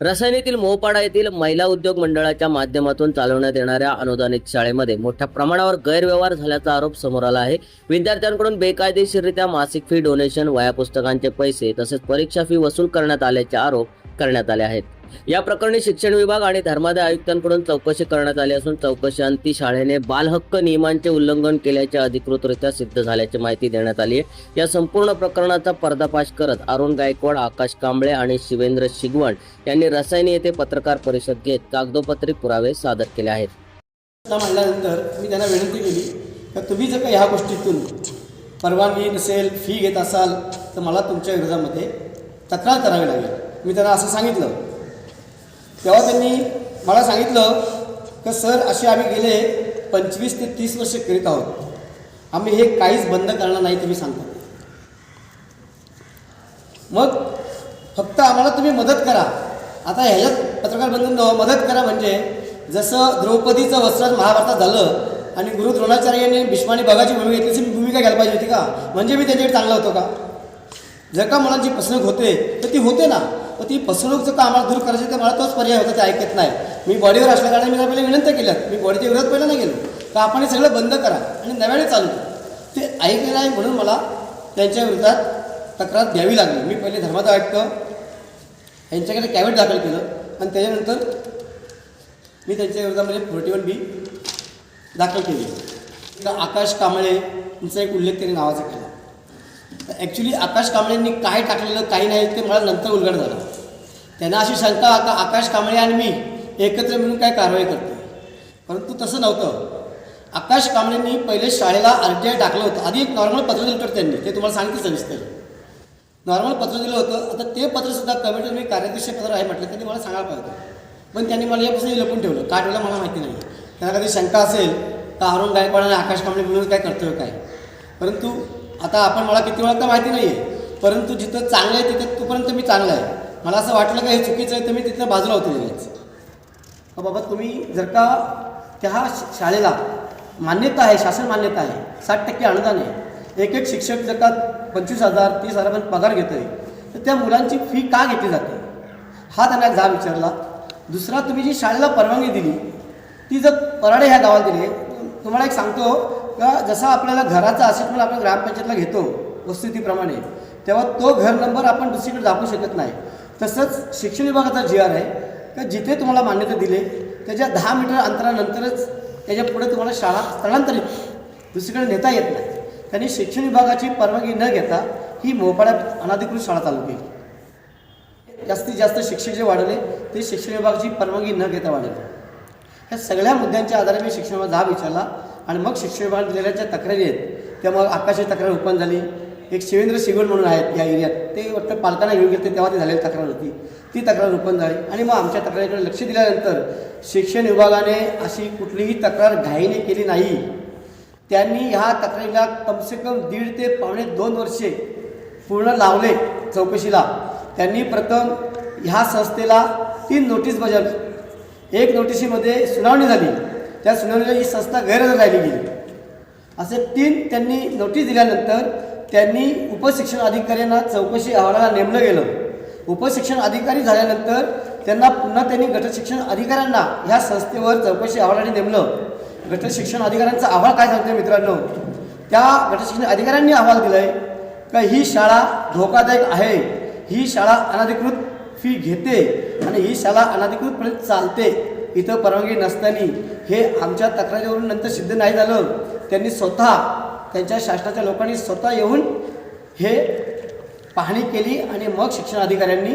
रसायनीतील मोहपाडा येथील महिला उद्योग मंडळाच्या माध्यमातून चालवण्यात येणाऱ्या अनुदानित शाळेमध्ये मोठ्या प्रमाणावर गैरव्यवहार झाल्याचा आरोप समोर आला आहे. विद्यार्थ्यांकडून बेकायदेशीररित्या मासिक फी डोनेशन वया पुस्तकांचे पैसे तसेच परीक्षा फी वसूल करण्यात आल्याचे आरोप करण्यात आले आहेत. या प्रकरणी शिक्षण विभाग आणि धर्मादाय आयुक्तांकडून चौकशी करण्यात आली असून चौकशीअंती शाळेने बालहक्क नियमांचे उल्लंघन केल्याचे अधिकृतरित्या सिद्ध झाल्याची माहिती देण्यात आली आहे. या संपूर्ण प्रकरणाचा पर्दाफाश करत अरुण गायकवाड आकाश कांबळे आणि शिवेंद्र शिगवण यांनी रसायनी येथे पत्रकार परिषद घेत कागदोपत्री पुरावे सादर केले आहेत. म्हणल्यानंतर मी त्यांना विनंती केली का तुम्ही जर का ह्या गोष्टीतून परवानगी नसेल फी घेत असाल तर मला तुमच्या विरोधामध्ये तक्रार करावी लागेल. मी त्यांना असं सांगितलं. तेव्हा त्यांनी मला सांगितलं की सर असे आम्ही गेले पंचवीस ते तीस वर्ष करीत आहोत. आम्ही हे काहीच बंद करणार नाही तुम्ही सांगता. मग फक्त आम्हाला तुम्ही मदत करा. आता ह्याच्यात पत्रकार बंधूंनो मदत करा म्हणजे जसं द्रौपदीचं वस्त्र महाभारतात झालं आणि गुरु द्रोणाचार्य यांनी भीष्माने बघाची भूमिका घेतली तशी मी भूमिका घ्यायला पाहिजे होती का? म्हणजे मी त्याच्याकडे चांगला होतो का? जर का मुलांची प्रसंग होते तर ती होते ना. ती फसवणूक जर आम्हाला दूर करायची तर मला तोच पर्याय होता ते ऐकत नाही. मी बॉडीवर असल्याकारणाने मी त्याला पहिले विनंती केल्यात मी बॉडीच्या विरोधात पहिला नाही गेलो तर आपण हे सगळं बंद करा आणि नव्याने चालू करा. ते ऐकलं नाही म्हणून मला त्यांच्या विरोधात तक्रार द्यावी लागली. मी पहिले धर्माचा आयुक्त यांच्याकडे कॅबिट दाखल केलं आणि त्याच्यानंतर मी त्यांच्या विरोधामध्ये फोर्टी वन बी दाखल केली. तर आकाश कांबळे यांचा एक उल्लेख त्यांनी नावाचा केला. तर ॲक्च्युली आकाश कांबळेंनी काय टाकलेलं काही नाही ते मला नंतर उलगड झालं. त्यांना अशी शंका आता आकाश कांबळे आणि मी एकत्र मिळून काय कारवाई करतो परंतु तसं नव्हतं. आकाश कांबळेंनी पहिले शाळेला आर आय टाकलं होतं. आधी एक नॉर्मल पत्र दिलं होतं त्यांनी. ते तुम्हाला सांगितलं सविस्तर. नॉर्मल पत्र दिलं होतं. आता ते पत्रसुद्धा कमिटीवर मी कार्याध्यक्ष पत्र आहे म्हटलं त्यांनी मला सांगायला पाहिजे. पण त्यांनी मला यापासून लपून ठेवलं. का ठेवलं मला माहिती नाही. त्यांना कधी शंका असेल तर अरुण गायकवाड आणि आकाश कांबळे मिळून काय कर्तव्य काय? परंतु आता आपण मला किती वेळा तर माहिती नाही आहे परंतु जिथं चांगलं आहे तिथं तोपर्यंत मी चांगलं आहे. मला असं वाटलं का हे चुकीचं आहे तर मी तिथनं बाजूला होते लगेच अहो बाबा तुम्ही जर का त्या शाळेला मान्यता आहे शासन मान्यता आहे साठ टक्के अनुदान आहे एक एक शिक्षक जर का पंचवीस हजार तीस हजारापर्यंत पगार घेतो आहे तर त्या मुलांची फी का घेतली जाते? हा त्यांना जा विचारला. दुसरा तुम्ही जी शाळेला परवानगी दिली ती जर पराडे ह्या गावात दिली तुम्हाला एक सांगतो का जसा आपल्याला घराचा असेसमेंट आपण ग्रामपंचायतला घेतो वस्तुस्थितीप्रमाणे तेव्हा तो घर नंबर आपण दुसरीकडे दाखवू शकत नाही. तसंच शिक्षण विभागाचा जी आर आहे. का जिथे तुम्हाला मान्यता दिले त्याच्या दहा मीटर अंतरानंतरच त्याच्या पुढे तुम्हाला शाळा स्थलांतरित दुसरीकडे नेता येत नाही. त्यांनी शिक्षण विभागाची परवानगी न घेता ही मोपाड्यात अनाधिकृत शाळा चालू केली. जास्तीत जास्त शिक्षक जे वाढवले ते शिक्षण विभागाची परवानगी न घेता वाढवले ह्या सगळ्या मुद्द्यांच्या आधारे मी शिक्षण विभाग जाब विचारला आणि मग शिक्षण विभागाने दिलेल्या ज्या तक्रारी आहेत त्या मग आकाशाची तक्रार उत्पन्न झाली. एक शिवेंद्र शिगवण म्हणून आहेत या एरियात. ते वाटतं पालकांना घेऊन गेले तेव्हा ती झालेली तक्रार होती. ती तक्रार उत्पन्न झाली. आणि मग आमच्या तक्रारीकडे लक्ष दिल्यानंतर शिक्षण विभागाने अशी कुठलीही तक्रार घाईने केली नाही. त्यांनी ह्या तक्रारीला कमसे कम दीड ते पावणे दोन वर्षे पूर्ण लावले चौकशीला. त्यांनी प्रथम ह्या संस्थेला तीन नोटीस बजावली. एक नोटिशीमध्ये सुनावणी झाली. त्या सुनावणीला ही संस्था गैरहजर राहिली गेली. असे तीन त्यांनी नोटीस दिल्यानंतर त्यांनी उपशिक्षण अधिकाऱ्यांना चौकशी अहवालाला नेमलं गेलं. उपशिक्षण अधिकारी झाल्यानंतर त्यांना पुन्हा त्यांनी गटशिक्षण अधिकाऱ्यांना ह्या संस्थेवर चौकशी अहवालाने नेमलं. गटशिक्षण अधिकाऱ्यांचा अहवाल काय सांगतोय मित्रांनो? त्या गटशिक्षण अधिकाऱ्यांनी अहवाल दिलाय का ही शाळा धोकादायक आहे ही शाळा अनधिकृत फी घेते आणि ही शाळा अनधिकृतपणे चालते इथं परवानगी नसताना हे आमच्या तक्रारीवरून नंतर सिद्ध नाही झालं. त्यांनी स्वतः त्यांच्या शासनाच्या लोकांनी स्वतः येऊन हे पाहणी केली आणि मग शिक्षण अधिकाऱ्यांनी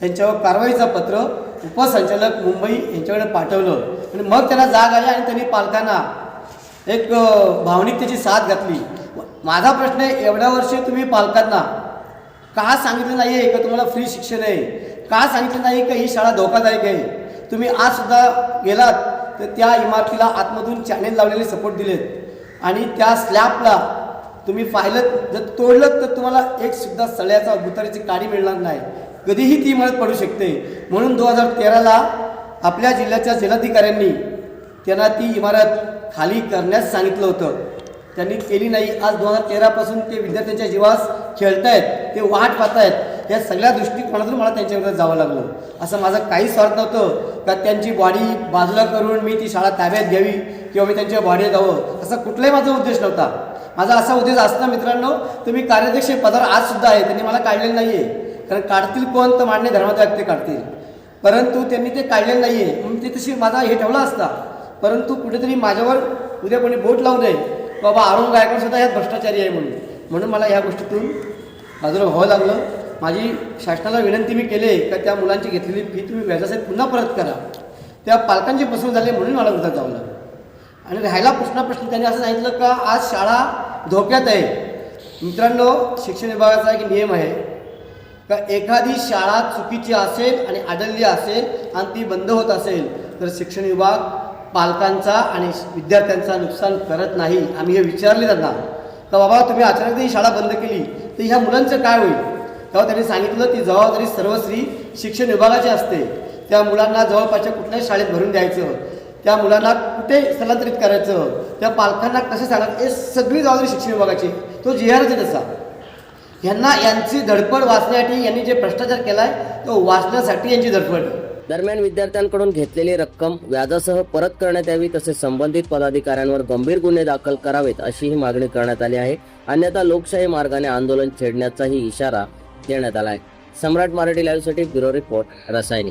त्यांच्यावर कारवाईचं पत्र उपसंचालक मुंबई यांच्याकडे पाठवलं. आणि मग त्यांना जाग आली आणि त्यांनी पालकांना एक भावनिक भावनिकतेची साथ घातली. माझा प्रश्न आहे एवढ्या वर्षी तुम्ही पालकांना का सांगितलं नाही आहे का तुम्हाला फ्री शिक्षण आहे? का सांगितलं नाही का ही शाळा धोकादायक आहे? तुम्ही आजसुद्धा गेलात तर त्या इमारतीला आतमधून चॅनेल लावलेले सपोर्ट दिलेत. आणि त्या स्लॅबला तुम्ही पाहिलं जर तोडलं तर तुम्हाला एक सुद्धा सळ्याचा भुतारीची काडी मिळणार नाही. कधीही ती इमारत पडू शकते. म्हणून दोन हजार तेराला आपल्या जिल्ह्याच्या जिल्हाधिकाऱ्यांनी त्यांना ती इमारत खाली करण्यास सांगितलं होतं. त्यांनी केली नाही. आज दोन हजार तेरापासून ते विद्यार्थ्यांच्या जीवास खेळतायत ते वाट पाहतायत. या सगळ्या दृष्टिकोनातून मला त्यांच्या जावं लागलं. असं माझं काही स्वार्थ नव्हतं. का त्यांची बॉडी बाजूला करून मी ती शाळा ताब्यात घ्यावी? किंवा मी त्यांच्या बॉडीत जावं असा कुठलाही माझा उद्देश नव्हता. माझा असा उद्देश असता मित्रांनो तुम्ही कार्याध्यक्ष पदावर आज सुद्धा आहे त्यांनी मला काढलेलं नाही आहे कारण काढतील कोण तर मान्य धर्माचे व्यक्ती काढतील. परंतु त्यांनी ते काढलेलं नाही आहे म्हणून ते तशी माझा हे ठेवला असता. परंतु कुठेतरी माझ्यावर उद्या कोणी बोट लावू नये. बाबा अरुण गायकवाड सुद्धा ह्यात भ्रष्टाचारी आहे म्हणून. म्हणून मला ह्या गोष्टीतून बाजूला व्हावं लागलं. माझी शासनाला विनंती मी केली का त्या मुलांची घेतलेली फी तुम्ही व्याजासहित पुन्हा परत करा. त्या पालकांची फसवणूक झाली म्हणून मला उद्या जावं लागलं. आणि राहायला प्रश्न प्रश्न त्यांनी असं सांगितलं का आज शाळा धोक्यात आहे. मित्रांनो शिक्षण विभागाचा एक नियम आहे का एखादी शाळा चुकीची असेल आणि आढळली असेल आणि ती बंद होत असेल तर शिक्षण विभाग पालकांचा आणि विद्यार्थ्यांचा नुकसान करत नाही. आम्ही हे विचारले त्यांना. का बाबा तुम्ही अचानक ही शाळा बंद केली तर ह्या मुलांचं काय होईल? तेव्हा त्यांनी सांगितलं ती जबाबदारी सर्वस्वी शिक्षण विभागाची असते. त्या मुलांना जवळपासच्या कुठल्याही शाळेत भरून द्यायचं. त्या मुलांना ते स्थलांतरित करायचं. त्या पालकांना कसं सांगायचं हे सगळी जबाबदारी शिक्षण विभागाची. तो जी आरच असा तसा. यांना यांची धडपड वाचण्यासाठी यांनी जे भ्रष्टाचार केलाय तो वाचण्यासाठी यांची धडपड. दरम्यान विद्यार्थ्यांकडून घेतलेली रक्कम व्याजासह परत करण्यात यावी तसेच संबंधित पदाधिकाऱ्यांवर गंभीर गुन्हे दाखल करावेत अशीही मागणी करण्यात आली आहे. अन्यथा लोकशाही मार्गाने आंदोलन छेडण्याचाही इशारा देण्यात आला आहे. सम्राट मराठी लाईव्हसाठी ब्युरो रिपोर्ट रसायनी.